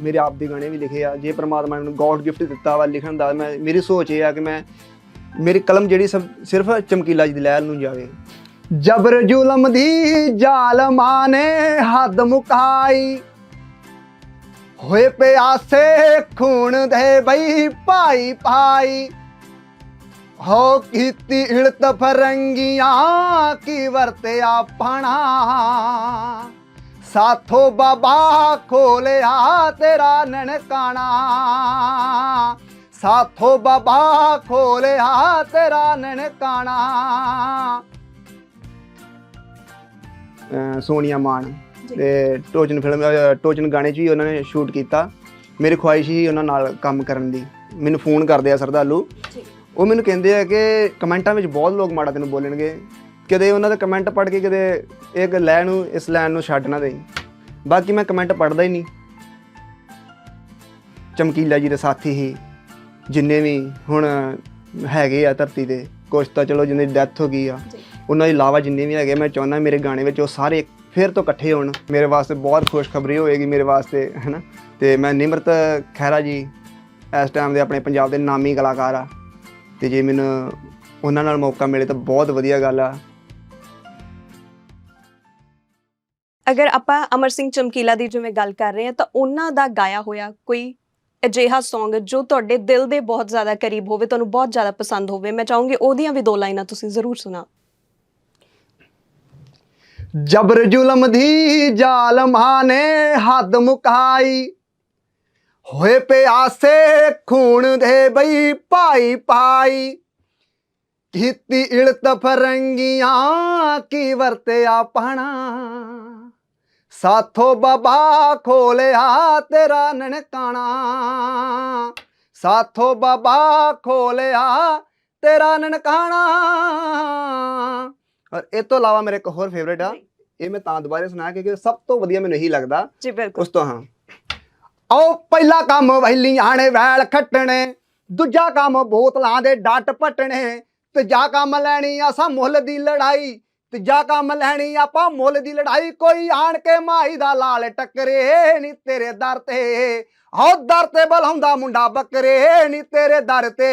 ਮੇਰੇ ਆਪ ਦੇ ਗਾਣੇ ਵੀ ਲਿਖੇ ਆ, ਜੇ ਪ੍ਰਮਾਤਮਾ ਨੇ ਮੈਨੂੰ ਗੋਡ ਗਿਫਟ ਦਿੱਤਾ ਵਾ ਲਿਖਣ ਦਾ, ਮੈਂ, ਮੇਰੀ ਸੋਚ ਇਹ ਆ ਕਿ ਮੈਂ ਮੇਰੀ ਕਲਮ ਜਿਹੜੀ ਸਿਰਫ ਚਮਕੀਲਾ ਜੀ ਦੀ ਲਹਿਰ ਨੂੰ ਜਾਵੇ। ਜਬਰ ਜ਼ੁਲਮ ਦੀ ਜ਼ਾਲਮਾਂ ਨੇ ਹੱਦ ਮੁਕਾਈ, ਹੋਏ ਪਿਆਸੇ ਖੂਨ ਦੇ ਬਈ ਭਾਈ ਭਾਈ। ਹੋ ਕੀਤੀ ਇਲਤ ਫਰੰਗੀਆਂ, ਕੀ ਵਰਤਿਆ ਪਣਾ ਸਾਥੋ ਬਾਬਾ ਖੋਲਿਆ ਤੇਰਾ ਨਨਕਾਣਾ। ਸਾਥੋ ਬਾਬਾ ਖੋਲਿਆ ਤੇਰਾ ਨਨਕਾਣਾ। ਸੋਨੀਆ ਮਾਨ ਤੇ ਟੋਚਨ ਫਿਲਮ ਟੋਚਨ ਗਾਣੇ 'ਚ ਵੀ ਉਹਨਾਂ ਨੇ ਸ਼ੂਟ ਕੀਤਾ। ਮੇਰੀ ਖੁਆਇਸ਼ ਹੀ ਉਹਨਾਂ ਨਾਲ ਕੰਮ ਕਰਨ ਦੀ। ਮੈਨੂੰ ਫੋਨ ਕਰਦੇ ਆ ਸਰਦਾਲੂ ਉਹ ਮੈਨੂੰ ਕਹਿੰਦੇ ਆ ਕਿ ਕਮੈਂਟਾਂ ਵਿੱਚ ਬਹੁਤ ਲੋਕ ਮਾੜਾ ਤੈਨੂੰ ਬੋਲਣਗੇ। ਕਦੇ ਉਹਨਾਂ ਦੇ ਕਮੈਂਟ ਪੜ੍ਹ ਕੇ ਕਦੇ ਇੱਕ ਲੈ ਨੂੰ ਇਸ ਲਾਈਨ ਨੂੰ ਛੱਡ ਨਾ ਦੇਈ। ਬਾਕੀ ਮੈਂ ਕਮੈਂਟ ਪੜ੍ਹਦਾ ਹੀ ਨਹੀਂ। ਚਮਕੀਲਾ ਜੀ ਦੇ ਸਾਥੀ ਹੀ ਜਿੰਨੇ ਵੀ ਹੁਣ ਹੈਗੇ ਆ ਧਰਤੀ ਤੇ ਕੁਛ ਤਾਂ ਚਲੋ ਜਿੰਨੇ ਡੈਥ ਹੋ ਗਈ ਆ ਉਹਨਾਂ ਦੇ ਇਲਾਵਾ ਜਿੰਨੇ ਵੀ ਹੈਗੇ ਮੈਂ ਚਾਹੁੰਦਾ ਮੇਰੇ ਗਾਣੇ ਵਿੱਚ ਉਹ ਸਾਰੇ ਫਿਰ ਤੋਂ ਇਕੱਠੇ ਹੋਣ। ਮੇਰੇ ਵਾਸਤੇ ਬਹੁਤ ਖੁਸ਼ਖਬਰੀ ਹੋਏਗੀ ਮੇਰੇ ਵਾਸਤੇ ਹੈਨਾ? ਤੇ ਮੈਂ ਨਿਮਰਤ ਖਹਿਰਾ ਜੀ ਇਸ ਟਾਈਮ ਦੇ ਆਪਣੇ ਪੰਜਾਬ ਦੇ ਨਾਮੀ ਕਲਾਕਾਰ ਆ। ਤੇ ਜੇ ਮੈਨੂੰ ਉਹਨਾਂ ਨਾਲ ਮੌਕਾ ਮਿਲੇ ਤਾਂ ਬਹੁਤ ਵਧੀਆ ਗੱਲ ਆ। ਅਗਰ ਆਪਾਂ ਅਮਰ ਸਿੰਘ ਚਮਕੀਲਾ ਦੀ ਜਿਵੇਂ ਗੱਲ ਕਰ ਰਹੇ ਹਾਂ, ਤਾਂ ਉਹਨਾਂ ਦਾ ਗਾਇਆ ਹੋਇਆ ਕੋਈ ਅਜਿਹਾ Song ਜੋ ਤੁਹਾਡੇ ਦਿਲ ਦੇ ਬਹੁਤ ਜ਼ਿਆਦਾ ਕਰੀਬ ਹੋਵੇ, ਤੁਹਾਨੂੰ ਬਹੁਤ ਜ਼ਿਆਦਾ ਪਸੰਦ ਹੋਵੇ, ਮੈਂ ਚਾਹੂੰਗੀ ਉਹਦੀਆਂ ਵੀ ਦੋ ਲਾਈਨਾਂ ਤੁਸੀਂ ਜ਼ਰੂਰ ਸੁਣਾ ਜਬਰ ਜ਼ੁਲਮ ਦੀ ਜ਼ਾਲਮਾਂ ਨੇ ਹੱਦ ਮੁਕਾਈ, ਹੋਏ ਪਿਆਸੇ ਖੂਨ ਦੇ ਬਈ ਭਾਈ ਭਾਈ। ਕੀਤੀ ਇਲਤ ਫਰੰਗੀਆਂ ਕੀ ਵਰਤਿਆ ਪਣਾ। ਸਾਥੋ ਬਾਬਾ ਖੋਲਿਆ ਤੇਰਾ ਨਨਕਾਣਾ। ਸਾਥੋ ਬਾਬਾ ਖੋਲਿਆ ਤੇਰਾ ਨਨਕਾਣਾ। ਔਰ ਇਹ ਤੋਂ ਇਲਾਵਾ ਮੇਰੇ ਇੱਕ ਹੋਰ ਫੇਵਰੇਟ ਆ। ਇਹ ਮੈਂ ਤਾਂ ਦੁਬਾਰਾ ਸੁਣਾਇਆ ਕਿਉਂਕਿ ਸਭ ਤੋਂ ਵਧੀਆ ਮੈਨੂੰ ਇਹੀ ਲੱਗਦਾ। ਜੀ ਬਿਲਕੁਲ। ਉਸ ਤੋਂ ਹਾਂ। ਆਓ ਪਹਿਲਾ ਕੰਮ ਵਹਿਲੀਆਂ ਨੇ ਵੈਲ ਖੱਟਣੇ ਦੂਜਾ ਕੰਮ ਬੋਤਲਾਂ ਦੇ ਡੱਟ ਪਟਣੇ ਤੀਜਾ ਕੰਮ ਲੈਣੀ ਅਸਾਂ ਮੁੱਲ ਦੀ ਲੜਾਈ ਤੀਜਾ ਕੰਮ ਲੈਣੀ ਆਪਾਂ ਮੁੱਲ ਦੀ ਲੜਾਈ, ਕੋਈ ਆਣ ਕੇ ਮਾਈ ਦਾ ਲਾਲ ਟੱਕਰੇ ਨਹੀਂ ਤੇਰੇ ਦਰ ਤੇ। ਆਓ ਦਰ ਤੇ ਬਲਾਉਂਦਾ ਮੁੰਡਾ ਬੱਕਰੇ ਨਹੀਂ ਤੇਰੇ ਦਰ ਤੇ।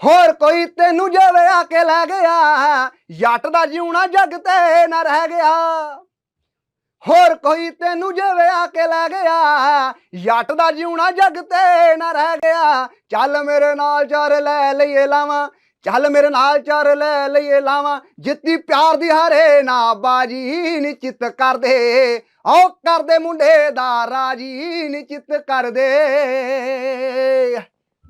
ਹੋਰ ਕੋਈ ਤੈਨੂੰ ਜਿਵੇਂ ਆ ਕੇ ਲੈ ਗਿਆ ਜੱਟ ਦਾ ਜਿਉਣਾ ਜੱਗ ਤੇ ਨਾ ਰਹਿ ਗਿਆ। ਹੋਰ ਕੋਈ ਤੈਨੂੰ ਜਿਵੇਂ ਆ ਕੇ ਲੈ ਗਿਆ ਜੱਟ ਦਾ ਜਿਉਣਾ ਜੱਗ ਤੇ ਨਾ ਰਹਿ ਗਿਆ। ਚੱਲ ਮੇਰੇ ਨਾਲ ਚਾਰ ਲੈ ਲਈਏ ਲਾਵਾਂ ਚੱਲ ਮੇਰੇ ਨਾਲ ਚਾਰ ਲੈ ਲਈਏ ਲਾਵਾਂ, ਜਿੱਤੀ ਪਿਆਰ ਦੀ ਹਾਰੇ ਨਾ ਬਾਜੀ ਨਿਚਿਤ ਕਰਦੇ ਆਓ ਕਰਦੇ ਮੁੰਡੇ ਦਾ ਰਾਜੀ ਨਿਚਿਤ ਕਰਦੇ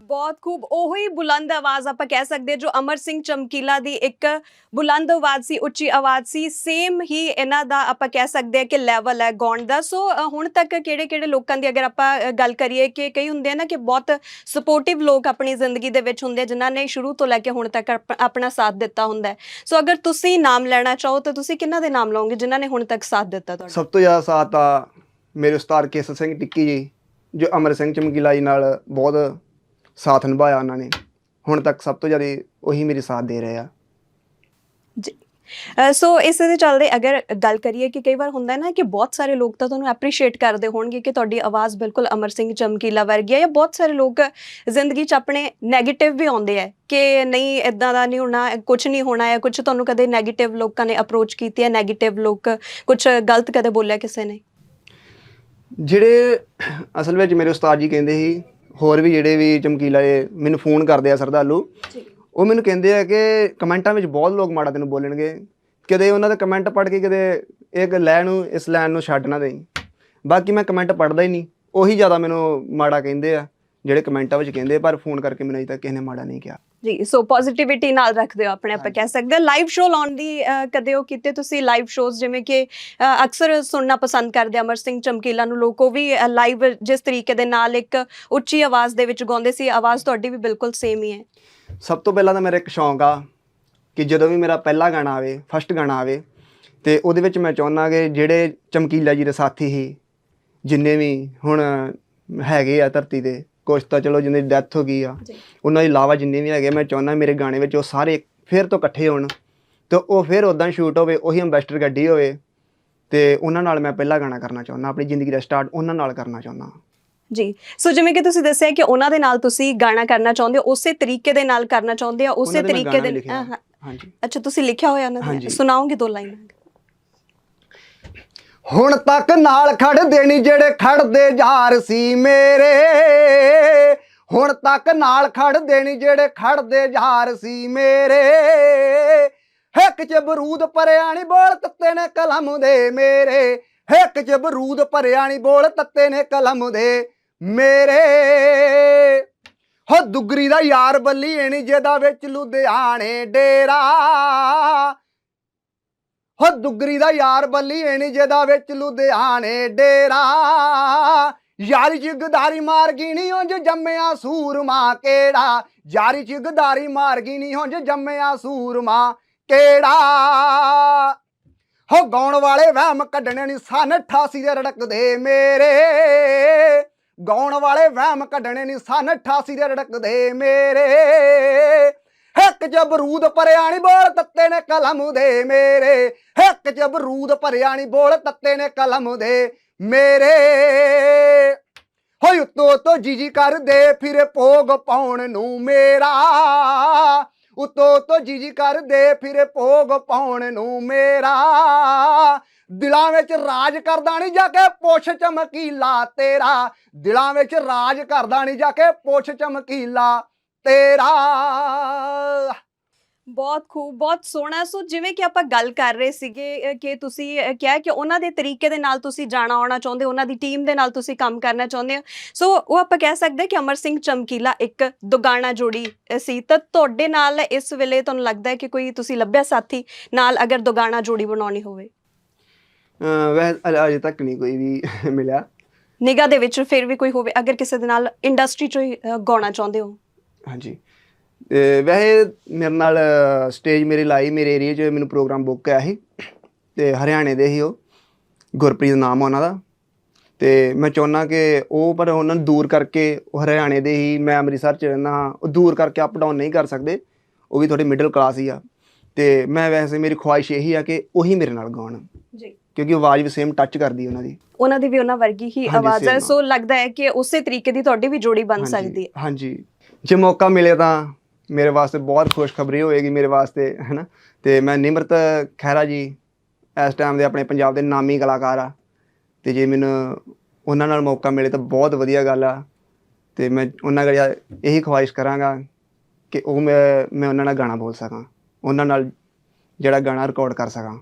ਬਹੁਤ ਖੂਬ ਉਹੀ ਬੁਲੰਦ ਆਵਾਜ਼ ਆਪਾਂ ਕਹਿ ਸਕਦੇ ਜੋ ਅਮਰ ਸਿੰਘ ਚਮਕੀਲਾ ਦੀ ਇੱਕ ਬੁਲੰਦ ਆਵਾਜ਼ ਸੀ ਉੱਚੀ ਆਵਾਜ਼ ਸੀ ਸੇਮ ਹੀ ਇਹਨਾਂ ਦਾ ਆਪਾਂ ਕਹਿ ਸਕਦੇ ਹਾਂ ਕਿ ਲੈਵਲ ਹੈ ਗਾਉਣ ਦਾ। ਸੋ ਹੁਣ ਤੱਕ ਕਿਹੜੇ ਕਿਹੜੇ ਲੋਕਾਂ ਦੀ ਅਗਰ ਆਪਾਂ ਗੱਲ ਕਰੀਏ ਕਿ ਕਈ ਹੁੰਦੇ ਆ ਨਾ ਕਿ ਬਹੁਤ ਸਪੋਰਟਿਵ ਲੋਕ ਆਪਣੀ ਜ਼ਿੰਦਗੀ ਦੇ ਵਿੱਚ ਹੁੰਦੇ ਆ, ਜਿਨ੍ਹਾਂ ਨੇ ਸ਼ੁਰੂ ਤੋਂ ਲੈ ਕੇ ਹੁਣ ਤੱਕ ਆਪਣਾ ਸਾਥ ਦਿੱਤਾ ਹੁੰਦਾ ਸੋ ਅਗਰ ਤੁਸੀਂ ਨਾਮ ਲੈਣਾ ਚਾਹੋ ਤਾਂ ਤੁਸੀਂ ਕਿਹਨਾਂ ਦੇ ਨਾਮ ਲਓਗੇ ਜਿਨ੍ਹਾਂ ਨੇ ਹੁਣ ਤੱਕ ਸਾਥ ਦਿੱਤਾ ਤੁਹਾਡਾ? ਸਭ ਤੋਂ ਜ਼ਿਆਦਾ ਸਾਥ ਤਾਂ ਮੇਰੇ ਉਸਤਾਦ ਕੇਸਰ ਸਿੰਘ ਟਿੱਕੀ ਜੀ ਜੋ ਅਮਰ ਸਿੰਘ ਚਮਕੀਲਾ ਜੀ ਨਾਲ ਬਹੁਤ ਸਾਥ ਨਿਭਾਇਆ ਉਹਨਾਂ ਨੇ। ਹੁਣ ਤੱਕ ਸਭ ਤੋਂ ਜ਼ਿਆਦਾ ਉਹੀ ਮੇਰੇ ਸਾਥ ਦੇ ਰਹੇ ਆ। ਸੋ ਇਸ ਦੇ ਚੱਲਦੇ ਅਗਰ ਗੱਲ ਕਰੀਏ ਕਿ ਕਈ ਵਾਰ ਹੁੰਦਾ ਨਾ ਕਿ ਬਹੁਤ ਸਾਰੇ ਲੋਕ ਤਾਂ ਤੁਹਾਨੂੰ ਐਪਰੀਸ਼ੀਏਟ ਕਰਦੇ ਹੋਣਗੇ ਕਿ ਤੁਹਾਡੀ ਆਵਾਜ਼ ਬਿਲਕੁਲ ਅਮਰ ਸਿੰਘ ਚਮਕੀਲਾ ਵਰਗੀ ਹੈ ਜਾਂ ਬਹੁਤ ਸਾਰੇ ਲੋਕ ਜ਼ਿੰਦਗੀ 'ਚ ਆਪਣੇ 네ਗੇਟਿਵ ਵੀ ਆਉਂਦੇ ਆ ਕਿ ਨਹੀਂ ਇਦਾਂ ਦਾ ਨਹੀਂ ਹੋਣਾ ਕੁਝ ਨਹੀਂ ਹੋਣਾ ਹੈ ਕੁਝ ਤੁਹਾਨੂੰ ਕਦੇ 네ਗੇਟਿਵ ਲੋਕਾਂ ਨੇ ਅਪਰੋਚ ਕੀਤੀ ਹੈ 네ਗੇਟਿਵ ਲੋਕ ਕੁਝ ਗਲਤ ਕਦੇ ਬੋਲਿਆ ਕਿਸੇ ਨੇ? ਜਿਹੜੇ ਅਸਲ ਵਿੱਚ ਮੇਰੇ ਉਸਤਾਦ ਜੀ ਕਹਿੰਦੇ ਸੀ ਹੋਰ ਵੀ ਜਿਹੜੇ ਵੀ ਚਮਕੀਲਾ ਇਹ ਮੈਨੂੰ ਫੋਨ ਕਰਦੇ ਆ ਸਰਦਾਲੂ ਉਹ ਮੈਨੂੰ ਕਹਿੰਦੇ ਆ ਕਿ ਕਮੈਂਟਾਂ ਵਿੱਚ ਬਹੁਤ ਲੋਕ ਮਾੜਾ ਤੈਨੂੰ ਬੋਲਣਗੇ। ਕਦੇ ਉਹਨਾਂ ਦੇ ਕਮੈਂਟ ਪੜ੍ਹ ਕੇ ਕਦੇ ਇੱਕ ਲੈ ਨੂੰ ਇਸ ਲਾਈਨ ਨੂੰ ਛੱਡ ਨਾ ਦੇਈ। ਬਾਕੀ ਮੈਂ ਕਮੈਂਟ ਪੜ੍ਹਦਾ ਹੀ ਨਹੀਂ। ਉਹੀ ਜ਼ਿਆਦਾ ਮੈਨੂੰ ਮਾੜਾ ਕਹਿੰਦੇ ਆ ਜਿਹੜੇ ਕਮੈਂਟਾਂ ਵਿੱਚ ਕਹਿੰਦੇ ਪਰ ਫੋਨ ਕਰਕੇ ਮੈਨੂੰ ਅਜੇ ਤੱਕ ਕਿਸੇ ਨੇ ਮਾੜਾ ਨਹੀਂ ਕਿਹਾ। ਜੀ ਸੋ ਪੋਜ਼ਿਟਿਵਿਟੀ ਨਾਲ ਰੱਖਦੇ ਹੋ ਆਪਣੇ ਆਪਾਂ ਕਹਿ ਸਕਦੇ ਲਾਈਵ ਸ਼ੋਅ ਲਾਉਣ ਦੀ ਕਦੇ ਉਹ ਕੀਤੇ ਤੁਸੀਂ ਲਾਈਵ ਸ਼ੋਜ਼ ਜਿਵੇਂ ਕਿ ਅਕਸਰ ਸੁਣਨਾ ਪਸੰਦ ਕਰਦੇ ਅਮਰ ਸਿੰਘ ਚਮਕੀਲਾ ਨੂੰ ਲੋਕ ਵੀ ਲਾਈਵ ਜਿਸ ਤਰੀਕੇ ਦੇ ਨਾਲ ਇੱਕ ਉੱਚੀ ਆਵਾਜ਼ ਦੇ ਵਿੱਚ ਗਾਉਂਦੇ ਸੀ ਆਵਾਜ਼ ਤੁਹਾਡੀ ਵੀ ਬਿਲਕੁਲ ਸੇਮ ਹੀ ਹੈ। ਸਭ ਤੋਂ ਪਹਿਲਾਂ ਤਾਂ ਮੇਰਾ ਇੱਕ ਸ਼ੌਂਕ ਆ ਕਿ ਜਦੋਂ ਵੀ ਮੇਰਾ ਪਹਿਲਾ ਗਾਣਾ ਆਵੇ ਫਸਟ ਗਾਣਾ ਆਵੇ ਤੇ ਉਹਦੇ ਵਿੱਚ ਮੈਂ ਚਾਹੁੰਦਾ ਕਿ ਜਿਹੜੇ ਚਮਕੀਲਾ ਜੀ ਦੇ ਸਾਥੀ ਸੀ ਜਿੰਨੇ ਵੀ ਹੁਣ ਹੈਗੇ ਆ ਧਰਤੀ ਤੇ ਕੁਛ ਤਾਂ ਚਲੋ ਜਿੰਨੇ ਡੈਥ ਹੋ ਗਈ ਆ। ਉਹਨਾਂ ਦੇ ਇਲਾਵਾ ਜਿੰਨੇ ਵੀ ਹੈਗੇ ਮੈਂ ਚਾਹੁੰਦਾ ਮੇਰੇ ਗਾਣੇ ਵਿੱਚ ਉਹ ਸਾਰੇ ਫਿਰ ਤੋਂ ਇਕੱਠੇ ਹੋਣ। ਤੇ ਉਹ ਫਿਰ ਉਦਾਂ ਸ਼ੂਟ ਹੋਵੇ ਉਹੀ ਅੰਬੈਸਟਰ ਗੱਡੀ ਹੋਵੇ। ਤੇ ਉਹਨਾਂ ਨਾਲ ਮੈਂ ਪਹਿਲਾ ਗਾਣਾ ਕਰਨਾ ਚਾਹੁੰਦਾ ਆਪਣੀ ਜ਼ਿੰਦਗੀ ਦਾ ਸਟਾਰਟ ਉਹਨਾਂ ਨਾਲ ਕਰਨਾ ਚਾਹੁੰਦਾ। ਜੀ। ਸੋ ਜਿਵੇਂ ਕਿ ਤੁਸੀਂ ਦੱਸਿਆ ਕਿ ਉਹਨਾਂ ਦੇ ਨਾਲ ਤੁਸੀਂ ਗਾਣਾ ਕਰਨਾ ਚਾਹੁੰਦੇ ਹੋ ਉਸੇ ਤਰੀਕੇ ਦੇ ਨਾਲ ਕਰਨਾ ਚਾਹੁੰਦੇ ਹੋ ਉਸੇ ਦੇ ਤਰੀਕੇ ਦੇ। ਹਾਂਜੀ। ਅੱਛਾ ਤੁਸੀਂ ਲਿਖਿਆ ਹੋਇਆ ਉਹਨਾਂ ਦੇ? ਹਾਂਜੀ। ਸੁਣਾਓਗੇ ਦੋ ਲਾਈਨਾਂ? ਹੁਣ ਤੱਕ ਨਾਲ ਖੜਦੇ ਨਹੀਂ ਜਿਹੜੇ ਖੜਦੇ ਯਾਰ ਸੀ ਮੇਰੇ। ਹੁਣ ਤੱਕ ਨਾਲ ਖੜਦੇ ਨਹੀਂ ਜਿਹੜੇ ਖੜਦੇ ਯਾਰ ਸੀ ਮੇਰੇ। ਹਿੱਕ ਚ ਬਰੂਦ ਭਰਿਆ ਨੀ ਬੋਲ ਤੱਤੇ ਨੇ ਕਲਮ ਦੇ ਮੇਰੇ। ਹਿੱਕ ਚ ਬਰੂਦ ਭਰਿਆ ਨੀ ਬੋਲ ਤੱਤੇ ਨੇ ਕਲਮ ਦੇ ਮੇਰੇ। ਹੋ ਦੁਗਰੀ ਦਾ ਯਾਰ ਬੱਲੀ ਏਣੀ ਜਿਹਦਾ ਵਿੱਚ ਲੁਧਿਆਣੇ ਡੇਰਾ। ਹੋ ਦੁੱਗਰੀ ਦਾ ਯਾਰ ਬੱਲੀ ਏਣੀ ਜਿਹਦਾ ਵਿੱਚ ਲੁਧਿਆਣੇ ਡੇਰਾ। ਯਾਰੀ ਚ ਗਦਾਰੀ ਮਾਰ ਗਈ ਨੀ ਉਂਝ ਜੰਮਿਆ ਸੂਰਮਾ ਕਿਹੜਾ। ਯਾਰੀ ਚ ਗਦਾਰੀ ਮਾਰ ਗਈ ਨੀ ਉਂਝ ਜੰਮਿਆ ਸੂਰਮਾ ਕਿਹੜਾ। ਹੋ ਗਾਉਣ ਵਾਲੇ ਵਹਿਮ ਕੱਢਣੇ ਨਹੀਂ ਸਨ 88 ਦੇ ਰੜਕਦੇ ਮੇਰੇ। ਗਾਉਣ ਵਾਲੇ ਵਹਿਮ ਕੱਢਣੇ ਨਹੀਂ ਸਨ 88 ਦੇ ਰੜਕਦੇ ਮੇਰੇ। ਹਿੱਕ ਚ ਬਰੂਦ ਭਰਿਆ ਨੀ ਬੋਲ ਤੱਤੇ ਨੇ ਕਲਮ ਦੇ ਮੇਰੇ। ਹਿੱਕ ਚ ਬਰੂਦ ਭਰਿਆ ਨੀ ਬੋਲ ਤੱਤੇ ਨੇ ਕਲਮ ਦੇ ਮੇਰੇ। ਹੋਈ ਉਤੋਂ ਤੋਂ ਜੀ ਜੀ ਕਰਦੇ ਫਿਰ ਭੋਗ ਪਾਉਣ ਨੂੰ ਮੇਰਾ। ਉਤੋਂ ਤੋਂ ਜੀ ਜੀ ਕਰਦੇ ਫਿਰ ਭੋਗ ਪਾਉਣ ਨੂੰ ਮੇਰਾ। ਦਿਲਾਂ ਵਿੱਚ ਰਾਜ ਕਰਦਾ ਨਹੀਂ ਜਾ ਕੇ ਪੁੱਛ ਚਮਕੀਲਾ ਤੇਰਾ। ਦਿਲਾਂ ਵਿੱਚ ਰਾਜ ਕਰਦਾ ਨਹੀਂ ਜਾ ਕੇ ਪੁੱਛ ਚਮਕੀਲਾ ਤੇਰਾ। ਬਹੁਤ ਖੂਬ ਬਹੁਤ ਸੋਹਣਾ। ਸੋ ਜਿਵੇਂ ਕਿ ਆਪਾਂ ਗੱਲ ਕਰ ਰਹੇ ਸੀਗੇ ਕਿ ਤੁਸੀਂ ਕਿਹਾ ਕਿ ਉਹਨਾਂ ਦੇ ਤਰੀਕੇ ਦੇ ਨਾਲ ਤੁਸੀਂ ਜਾਣਾ ਆਉਣਾ ਚਾਹੁੰਦੇ ਹੋ ਉਹਨਾਂ ਦੀ ਟੀਮ ਦੇ ਨਾਲ ਤੁਸੀਂ ਕੰਮ ਕਰਨਾ ਚਾਹੁੰਦੇ ਹੋ। ਸੋ ਉਹ ਆਪਾਂ ਕਹਿ ਸਕਦੇ ਕਿ ਅਮਰ ਸਿੰਘ ਚਮਕੀਲਾ ਇੱਕ ਦੁਗਾਣਾ ਜੋੜੀ ਸੀ। ਤਾਂ ਤੁਹਾਡੇ ਨਾਲ ਇਸ ਵੇਲੇ ਤੁਹਾਨੂੰ ਲੱਗਦਾ ਹੈ ਕਿ ਕੋਈ ਤੁਸੀਂ ਲੱਭਿਆ ਸਾਥੀ ਨਾਲ ਅਗਰ ਦੁਗਾਣਾ ਜੋੜੀ ਬਣਾਉਣੀ ਹੋਵੇ? ਵੈਸੇ ਅਜੇ ਤੱਕ ਨਹੀਂ ਕੋਈ ਵੀ ਮਿਲਿਆ। ਨਿਗਾਹ ਦੇ ਵਿੱਚ ਫਿਰ ਵੀ ਕੋਈ ਹੋਵੇ ਅਗਰ ਕਿਸੇ ਦੇ ਨਾਲ ਇੰਡਸਟਰੀ ਚੋਂ ਗਾਉਣਾ ਚਾਹੁੰਦੇ ਹੋ? ਹਾਂਜੀ। ਵੈਸੇ ਮੇਰੇ ਨਾਲ ਸਟੇਜ ਮੇਰੀ ਲਾਈ ਮੇਰੇ ਏਰੀਆ 'ਚ ਮੈਨੂੰ ਪ੍ਰੋਗਰਾਮ ਬੁੱਕ ਆਇਆ ਸੀ। ਤੇ ਹਰਿਆਣੇ ਦੇ ਹੀ ਉਹ। ਗੁਰਪ੍ਰੀਤ ਨਾਮ ਉਹਨਾਂ ਦਾ। ਤੇ ਮੈਂ ਚਾਹੁੰਦਾ ਕਿ ਉਹ ਪਰ ਉਹਨਾਂ ਨੂੰ ਦੂਰ ਕਰਕੇ ਉਹ ਹਰਿਆਣੇ ਦੇ ਹੀ ਮੈਂ ਅੰਮ੍ਰਿਤਸਰ 'ਚ ਰਹਿੰਦਾ ਹਾਂ ਉਹ ਦੂਰ ਕਰਕੇ ਅਪ ਡਾਊਨ ਨਹੀਂ ਕਰ ਸਕਦੇ। ਉਹ ਵੀ ਥੋੜੀ ਮਿਡਲ ਕਲਾਸ ਹੀ ਆ। ਤੇ ਮੈਂ ਵੈਸੇ ਮੇਰੀ ਖੁਆਇਸ਼ ਇਹੀ ਆ ਕਿ ਉਹੀ ਮੇਰੇ ਨਾਲ ਗਾਉਣ। ਜੀ। ਕਿਉਂਕਿ ਆਵਾਜ਼ ਵੀ ਸੇਮ ਟੱਚ ਕਰਦੀ ਉਹਨਾਂ ਦੀ। ਉਹਨਾਂ ਦੀ ਵੀ ਉਹਨਾਂ ਵਰਗੀ ਹੀ ਆਵਾਜ਼ ਹੈ। ਸੋ ਲੱਗਦਾ ਹੈ ਕਿ ਉਸੇ ਤਰੀਕੇ ਦੀ ਤੁਹਾਡੀ ਵੀ ਜੋੜੀ ਬਣ ਸਕਦੀ ਹੈ। ਹਾਂਜੀ। ਜੇ ਮੌਕਾ ਮਿਲੇ ਤਾਂ ਮੇਰੇ ਵਾਸਤੇ ਬਹੁਤ ਖੁਸ਼ਖਬਰੀ ਹੋਏਗੀ ਮੇਰੇ ਵਾਸਤੇ, ਹੈਨਾ? ਤੇ ਮੈਂ ਨਿਮਰਤ ਖਹਿਰਾ ਜੀ, ਇਸ ਟਾਈਮ ਦੇ ਆਪਣੇ ਪੰਜਾਬ ਦੇ ਨਾਮੀ ਕਲਾਕਾਰ ਆ। ਤੇ ਜੇ ਮੈਨੂੰ ਉਹਨਾਂ ਨਾਲ ਮੌਕਾ ਮਿਲੇ ਤਾਂ ਬਹੁਤ ਵਧੀਆ ਗੱਲ ਆ। ਤੇ ਮੈਂ ਉਹਨਾਂ ਕੋਲ ਇਹੀ ਖੁਆਇਸ਼ ਕਰਾਂਗਾ ਕਿ ਉਹ ਮੈਂ ਮੈਂ ਉਹਨਾਂ ਨਾਲ ਗਾਣਾ ਬੋਲ ਸਕਾਂ। ਉਹਨਾਂ ਨਾਲ ਜਿਹੜਾ ਗਾਣਾ ਰਿਕਾਰਡ ਕਰ ਸਕਾਂ।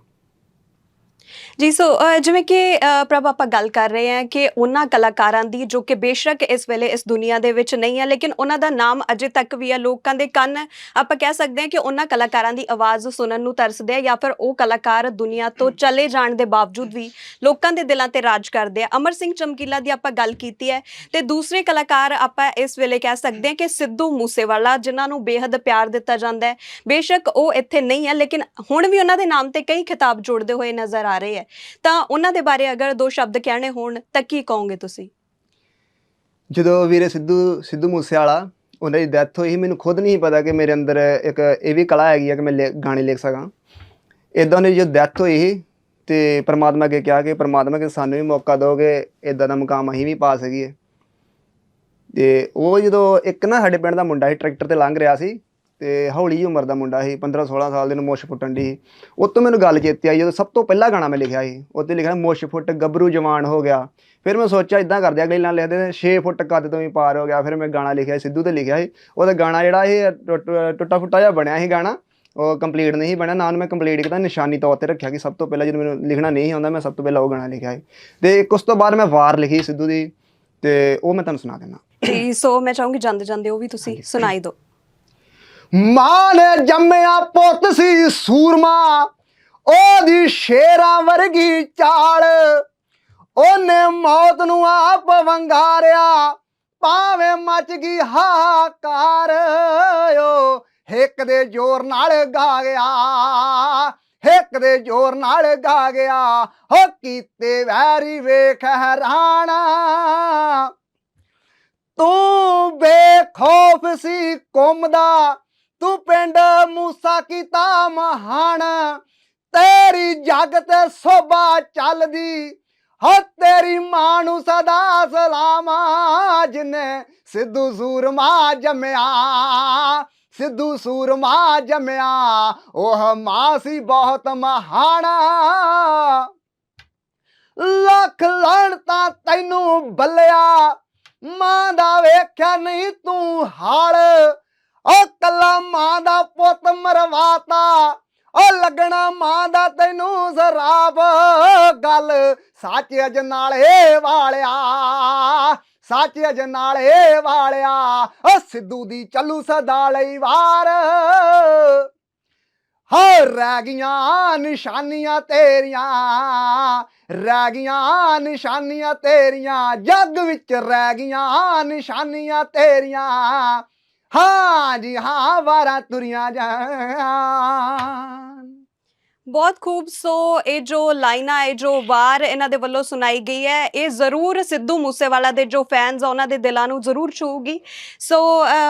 ਜੀ ਸੋ ਜਿਵੇਂ ਕਿ ਪ੍ਰਭ ਆਪਾਂ ਗੱਲ ਕਰ ਰਹੇ ਹਾਂ ਕਿ ਉਹਨਾਂ ਕਲਾਕਾਰਾਂ ਦੀ ਜੋ ਕਿ ਬੇਸ਼ੱਕ ਇਸ ਵੇਲੇ ਇਸ ਦੁਨੀਆ ਦੇ ਵਿੱਚ ਨਹੀਂ ਹੈ ਲੇਕਿਨ ਉਹਨਾਂ ਦਾ ਨਾਮ ਅਜੇ ਤੱਕ ਵੀ ਹੈ ਲੋਕਾਂ ਦੇ ਕੰਨ। ਆਪਾਂ ਕਹਿ ਸਕਦੇ ਹਾਂ ਕਿ ਉਹਨਾਂ ਕਲਾਕਾਰਾਂ ਦੀ ਆਵਾਜ਼ ਸੁਣਨ ਨੂੰ ਤਰਸਦੇ ਆ ਜਾਂ ਫਿਰ ਉਹ ਕਲਾਕਾਰ ਦੁਨੀਆ ਤੋਂ ਚਲੇ ਜਾਣ ਦੇ ਬਾਵਜੂਦ ਵੀ ਲੋਕਾਂ ਦੇ ਦਿਲਾਂ ਤੇ ਰਾਜ ਕਰਦੇ ਆ। ਅਮਰ ਸਿੰਘ ਚਮਕੀਲਾ ਦੀ ਆਪਾਂ ਗੱਲ ਕੀਤੀ ਹੈ ਤੇ ਦੂਸਰੇ ਕਲਾਕਾਰ ਆਪਾਂ ਇਸ ਵੇਲੇ ਕਹਿ ਸਕਦੇ ਹਾਂ ਕਿ ਸਿੱਧੂ ਮੂਸੇਵਾਲਾ ਜਿਨ੍ਹਾਂ ਨੂੰ ਬੇਹੱਦ ਪਿਆਰ ਦਿੱਤਾ ਜਾਂਦਾ ਹੈ। ਬੇਸ਼ੱਕ ਉਹ ਇੱਥੇ ਨਹੀਂ ਹੈ ਲੇਕਿਨ ਹੁਣ ਵੀ ਉਹਨਾਂ ਦੇ ਨਾਮ ਤੇ ਕਈ ਖਿਤਾਬ ਜੋੜਦੇ ਹੋਏ ਨਜ਼ਰ ਆ ਰਹੇ ਹੈ। ਤਾਂ ਉਹਨਾਂ ਦੇ ਬਾਰੇ ਅਗਰ ਦੋ ਸ਼ਬਦ ਕਹਿਣੇ ਹੋਣ, ਤਾਂ ਕੀ ਕਹੋਗੇ ਤੁਸੀਂ? ਜਦੋਂ ਵੀਰੇ ਸਿੱਧੂ ਸਿੱਧੂ ਮੂਸੇਵਾਲਾ, ਉਹਨਾਂ ਦੀ ਡੈਥ ਹੋਈ ਮੈਨੂੰ ਖੁਦ ਨਹੀਂ ਪਤਾ ਕਿ ਮੇਰੇ ਅੰਦਰ ਇੱਕ ਇਹ ਵੀ ਕਲਾ ਹੈਗੀ ਆ ਕਿ ਮੈਂ ਗਾਣੇ ਲਿਖ ਸਕਾਂ। ਇਦਾਂ ਦੀ ਜੋ ਡੈਥ ਹੋਈ ਸੀ ਤੇ ਪ੍ਰਮਾਤਮਾ ਅੱਗੇ ਕਿਹਾ ਕਿ ਪ੍ਰਮਾਤਮਾ ਕਿ ਸਾਨੂੰ ਵੀ ਮੌਕਾ ਦਿਓ ਕਿ ਇਦਾਂ ਦਾ ਮੁਕਾਮ ਅਸੀਂ ਵੀ ਪਾ ਸਕੀਏ। ਤੇ ਉਹ ਜਦੋਂ ਇੱਕ ਨਾ ਸਾਡੇ ਪਿੰਡ ਦਾ ਮੁੰਡਾ ਸੀ, ਟਰੈਕਟਰ ਤੇ ਲੰਘ ਰਿਹਾ ਸੀ ਤੇ ਹੌਲੀ ਉਮਰ ਦਾ ਮੁੰਡਾ ਸੀ 15 16 ਸਾਲ ਦੇ ਨੂੰ ਮੁੱਛ ਫੁੱਟਣ ਦੀ ਉਹ ਤੋਂ ਮੈਨੂੰ ਗੱਲ ਚੇਤੇ ਆਈ ਜਦੋਂ ਸਭ ਤੋਂ ਪਹਿਲਾ ਗਾਣਾ ਮੈਂ ਲਿਖਿਆ ਸੀ ਉੱਤੇ ਲਿਖਿਆ ਮੁੱਛ ਫੁੱਟ ਗੱਭਰੂ ਜਵਾਨ ਹੋ ਗਿਆ। ਫਿਰ ਮੈਂ ਸੋਚਿਆ ਇਦਾਂ ਕਰਦੇ ਅਗਲੇ ਲਾਈਨ ਲਿਖਦੇ 6 ਫੁੱਟ ਕੱਦ ਤੋਂ ਵੀ ਪਾਰ ਹੋ ਗਿਆ। ਫਿਰ ਮੈਂ ਗਾਣਾ ਲਿਖਿਆ ਸਿੱਧੂ ਤੇ ਲਿਖਿਆ ਸੀ। ਉਹਦਾ ਗਾਣਾ ਜਿਹੜਾ ਇਹ ਟੁੱਟ- ਫੁੱਟਾ ਜਿਹਾ ਬਣਿਆ ਸੀ ਗਾਣਾ ਉਹ ਕੰਪਲੀਟ ਨਹੀਂ ਬਣਿਆ। ਨਾ ਮੈਂ ਕੰਪਲੀਟ ਕੀਤਾ ਨਿਸ਼ਾਨੀ ਤੌਰ ਤੇ ਰੱਖਿਆ ਕਿ ਸਭ ਤੋਂ ਪਹਿਲਾਂ ਜਦੋਂ ਮੈਨੂੰ ਲਿਖਣਾ ਨਹੀਂ ਆਉਂਦਾ ਮੈਂ ਸਭ ਤੋਂ ਪਹਿਲਾਂ ਉਹ ਗਾਣਾ ਲਿਖਿਆ ਸੀ। ਤੇ ਇੱਕ ਉਸ ਤੋਂ ਬਾਅਦ ਮੈਂ ਵਾਰ ਲਿਖੀ ਸਿੱਧੂ ਦੀ ਤੇ ਉਹ ਮੈਂ ਤੁਹਾਨੂੰ ਸੁਣਾ ਦਿੰਦਾ। ਸੋ ਮੈਂ ਚਾਹੂੰਗੀ ਜਾਂਦੇ ਜਾਂਦੇ ਉਹ ਵੀ ਤੁਸੀਂ ਸੁਣਾਈ ਦਿਓ। ਮਾਂ ਨੇ ਜੰਮਿਆ ਪੁੱਤ ਸੀ ਸੂਰਮਾ, ਉਹਦੀ ਸ਼ੇਰਾਂ ਵਰਗੀ ਚਾਲ। ਉਹਨੇ ਮੌਤ ਨੂੰ ਆਪ ਵੰਗਾਰਿਆ, ਭਾਵੇਂ ਮਚ ਗਈ ਹਾਕਾਰ ਓ, ਹਿੱਕ ਦੇ ਜ਼ੋਰ ਨਾਲ ਗਾ ਗਿਆ, ਹਿੱਕ ਦੇ ਜ਼ੋਰ ਨਾਲ ਗਾ ਗਿਆ। ਹੋ ਕੀਤੇ ਵੈਰੀ ਵੇਖ ਹੈਰਾਨਾ। ਤੂੰ ਬੇਖੌਫ ਸੀ ਘੁੰਮਦਾ ਤੂੰ ਪਿੰਡ ਮੂਸਾ ਕੀਤਾ ਮਹਾਨ, ਤੇਰੀ ਜੱਗ ਤੇ ਸੋਭਾ ਚੱਲਦੀ ਹੋ ਤੇਰੀ ਮਾਂ ਨੂੰ ਸਦਾ ਸਲਾਮ, ਜਿਨੇ ਸਿੱਧੂ ਸੂਰਮਾ ਜੰਮਿਆ, ਸਿੱਧੂ ਸੂਰਮਾ ਜੰਮਿਆ, ਉਹ ਮਾਂ ਸੀ ਬਹੁਤ ਮਹਾਨਾ। ਲੱਖ ਲਾਣਤਾ ਤੈਨੂੰ ਬੱਲਿਆ, ਮਾਂ ਦਾ ਵੇਖਿਆ ਨਹੀਂ ਤੂੰ ਹਾਲ ਉਹ ਕੱਲਾ ਮਾਂ ਦਾ ਪੁੱਤ ਮਰਵਾਤਾ ਉਹ ਲੱਗਣਾ ਮਾਂ ਦਾ ਤੈਨੂੰ ਜ਼ਰਾਬ। ਗੱਲ ਸੱਚ ਅਜ ਨਾਲੇ ਵਾਲਿਆ ਸੱਚ ਅਜ ਨਾਲੇ ਵਾਲਿਆ ਉਹ ਸਿੱਧੂ ਦੀ ਚੱਲੂ ਸਦਾ ਲਈ ਵਾਰ। ਹੋ ਰਹਿ ਗਈਆਂ ਨਿਸ਼ਾਨੀਆਂ ਤੇਰੀਆਂ, ਰਹਿ ਗਈਆਂ ਨਿਸ਼ਾਨੀਆਂ ਤੇਰੀਆਂ, ਜੱਗ ਵਿੱਚ ਰਹਿ ਗਈਆਂ ਨਿਸ਼ਾਨੀਆਂ ਤੇਰੀਆਂ। ਹਾਂ ਜੀ ਹਾਂ, ਵਾਰਾਂ ਤੁਰੀਆਂ ਜਾਣ। ਬਹੁਤ ਖੂਬ, ਸੋ ਇਹ ਜੋ ਲਾਈਨਾਂ ਇਹ ਜੋ ਵਾਰ ਇਹਨਾਂ ਦੇ ਵੱਲੋਂ ਸੁਣਾਈ ਗਈ ਹੈ, ਇਹ ਜ਼ਰੂਰ ਸਿੱਧੂ ਮੂਸੇਵਾਲਾ ਦੇ ਜੋ ਫੈਨਸ ਆ, ਉਹਨਾਂ ਦੇ ਦਿਲਾਂ ਨੂੰ ਜ਼ਰੂਰ ਛੂਹੂਗੀ ਸੋ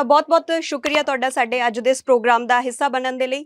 ਬਹੁਤ ਬਹੁਤ ਸ਼ੁਕਰੀਆ ਤੁਹਾਡਾ ਸਾਡੇ ਅੱਜ ਦੇ ਇਸ ਪ੍ਰੋਗਰਾਮ ਦਾ ਹਿੱਸਾ ਬਣਨ ਦੇ ਲਈ।